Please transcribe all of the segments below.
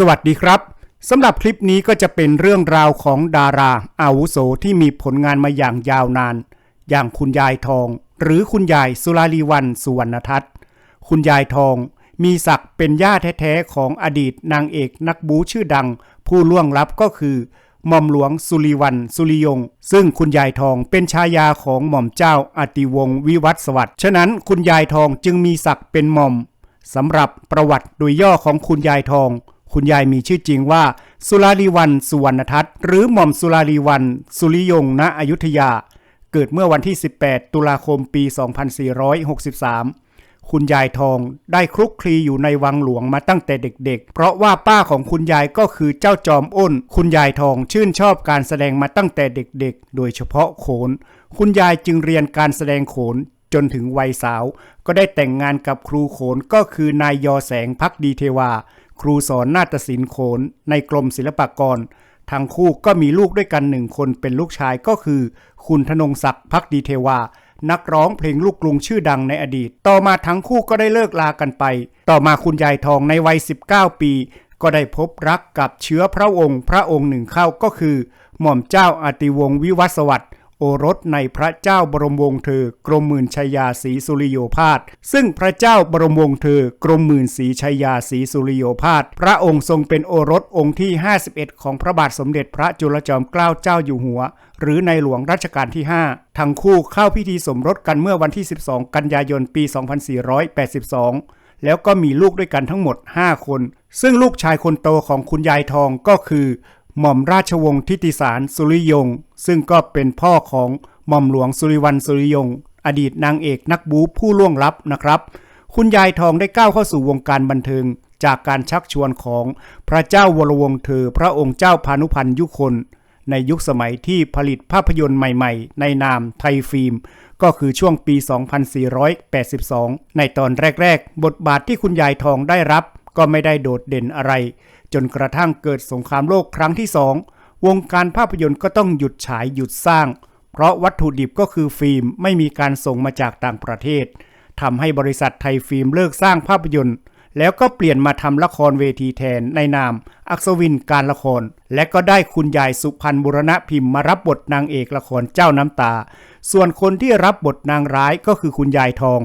สวัสดีครับสำหรับคลิปนี้ก็จะเป็นเรื่องราวของดาราอาวุโสที่มีผลงานมาอย่างยาวนาน อย่างคุณยายทอง หรือคุณยายสุราลีวันสุวรรณทัศน์ คุณยายทองมีศักดิ์เป็นย่าแท้ๆของอดีตนางเอกนักบูชื่อดัง ผู้ล่วงลับก็คือหม่อมหลวงสุริวันสุริยง ซึ่งคุณยายทองเป็นชายาของหม่อมเจ้าอติวงศ์วิวัฒสวัสดิ์ฉะนั้นคุณยายทองจึงมีศักดิ์เป็นหม่อมสำหรับประวัติโดยย่อของคุณยายทอง คุณยายมีชื่อจริงว่า สุราลีวันสุวรรณทัศน์หรือหม่อมสุราลีวัน สุริยงณอยุธยา เกิดเมื่อวันที่ 18 ตุลาคมปี 2463 คุณยายทองได้คลุกคลีอยู่ในวังหลวงมาตั้งแต่เด็กๆ เพราะว่าป้าของคุณยายก็คือเจ้าจอมอ้น คุณยายทองชื่นชอบการแสดงมาตั้งแต่เด็กๆ โดยเฉพาะโขน คุณยายจึงเรียนการแสดงโขนจนถึงวัยสาว ก็ได้แต่งงานกับครูโขนก็คือนายยอแสงพักดีเทวา ครูสอนนาฏศิลป์โขนในกรมศิลปากร ทั้งคู่ก็มีลูกด้วยกันหนึ่งคนเป็นลูกชายก็คือ คุณธนงศักดิ์พักดีเทวา นักร้องเพลงลูกกรุงชื่อดังในอดีต ต่อมาทั้งคู่ก็ได้เลิกลากันไป ต่อมาคุณยายทองในวัย 19 ปี ก็ได้พบรักกับเชื้อพระองค์ พระองค์หนึ่งเข้าก็คือ หม่อมเจ้าอาติวงศ์วิวัฒน์สวัสดิ์ โอรสในพระเจ้าบรมวงศ์เธอกรมหมื่นชัยยาศรีสุริโยพาสซึ่งพระเจ้าบรมวงศ์เธอกรมหมื่นศรีชัยยาศรีสุริโยพาสพระองค์ทรงเป็นโอรสองค์ที่ 51 ของพระบาทสมเด็จพระจุลจอมเกล้าเจ้าอยู่หัว หรือในหลวงรัชกาลที่ 5 ทั้งคู่เข้าพิธีสมรสกันเมื่อวันที่ 12 กันยายนปี 2482 แล้วก็มีลูกด้วยกันทั้งหมด 5 คน ซึ่งลูกชายคนโตของคุณยายทองก็คือ หม่อมราชวงศ์ทิติสารสุริยง ซึ่งก็เป็นพ่อของหม่อมหลวงสุริวันสุริยง อดีตนางเอกนักบู๊ผู้ล่วงลับนะครับ คุณยายทองได้ก้าวเข้าสู่วงการบันเทิง จากการชักชวนของพระเจ้าวรวงศ์เธอ พระองค์เจ้าพานุพันธ์ยุคน ในยุคสมัยที่ผลิตภาพยนตร์ใหม่ๆ ในนามไทยฟิล์ม ก็คือช่วงปี 2482 ในตอนแรก ๆ บทบาทที่คุณยายทองได้รับ ก็ไม่ได้โดดเด่นอะไร จนกระทั่งเกิดสงครามโลกครั้งที่สองวงการภาพยนตร์ก็ต้องหยุดฉายหยุดสร้าง เพราะวัตถุดิบก็คือฟิล์มไม่มีการส่งมาจากต่างประเทศทำให้บริษัทไทยฟิล์มเลิกสร้างภาพยนตร์ แล้วก็เปลี่ยนมาทำละครเวทีแทนในนาม อักษวินการละคร และก็ได้คุณยายสุพรรณบุรณะพิมพ์มารับบทนางเอกละครเจ้าน้ำตา ส่วนคนที่รับบทนางร้ายก็คือคุณยายทอง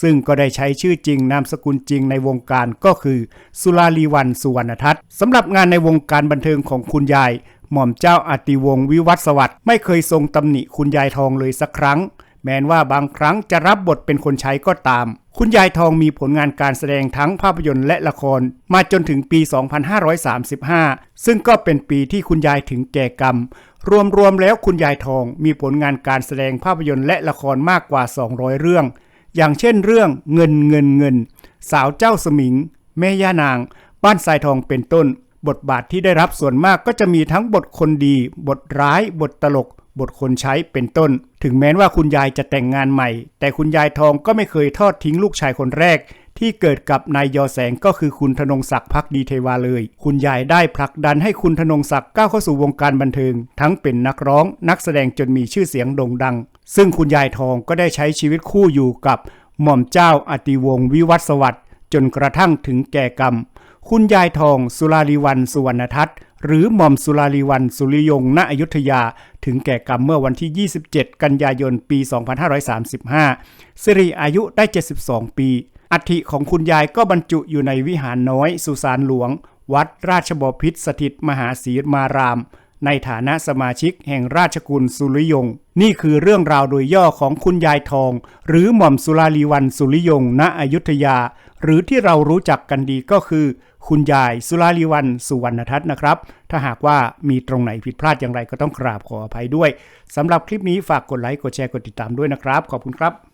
ซึ่งก็ได้ใช้ชื่อจริงนามสกุลจริงในวงการก็คือ สุลาลีวันสุวรรณทัศน์สำหรับงานในวงการบันเทิงของคุณยาย หม่อมเจ้าอติวงศ์วิวัฒสวัสดิ์ไม่เคยทรงตำหนิคุณยายทองเลยสักครั้ง แม้นว่าบางครั้งจะรับบทเป็นคนใช้ก็ตาม คุณยายทองมีผลงานการแสดงทั้งภาพยนตร์และละคร มาจนถึงปี 2535 ซึ่งก็เป็นปีที่คุณยายถึงแก่กรรม รวมๆแล้วคุณยายทองมีผลงานการแสดงภาพยนตร์และละครมากกว่า 200 เรื่อง อย่างเช่นเรื่องเงินเงินเงิน สาวเจ้าสมิง แม่ย่านาง บ้านทรายทองเป็นต้น บทบาทที่ได้รับส่วนมากก็จะมีทั้งบทคนดี บทร้าย บทตลก บทคนใช้เป็นต้น ถึงแม้ว่าคุณยายจะแต่งงานใหม่ แต่คุณยายทองก็ไม่เคยทอดทิ้งลูกชายคนแรก ที่เกิดกับนายยอแสงก็คือคุณธนงศักดิ์พักดีเทวาเลย คุณยายได้ผลักดันให้คุณธนงศักดิ์ก้าวเข้าสู่วงการบันเทิง ทั้งเป็นนักร้อง นักแสดงจนมีชื่อเสียงโด่งดัง ซึ่งคุณยายทองก็ได้ใช้ชีวิตคู่อยู่กับ หม่อมเจ้าอติวงศ์วิวัฒสวัสดิ์จนกระทั่งถึงแก่กรรม คุณยายทองสุราลีวันสุวรรณทัศน์ หรือหม่อมสุราลีวันสุริยงณอยุธยา ถึงแก่กรรมเมื่อวันที่ 27 กันยายนปี 2535 สิริอายุได้ 72 ปี อัฐิของคุณยายก็บรรจุอยู่ในวิหารน้อย สุสานหลวง วัดราชบพิตรสถิตมหาศีมาราม ในฐานะสมาชิกแห่งราชกุลสุริยง นี่คือเรื่องราวโดยย่อของคุณยายทอง หรือหม่อมสุราลีวันสุริยง ณอยุธยา หรือที่เรารู้จักกันดีก็คือ คุณยายสุราลีวันสุวรรณทัศน์นะครับ ถ้าหากว่ามีตรงไหนผิดพลาดอย่างไรก็ต้องกราบขออภัยด้วยสำหรับคลิปนี้ฝากกดไลค์กดแชร์กดติดตามด้วยนะครับ ขอบคุณครับ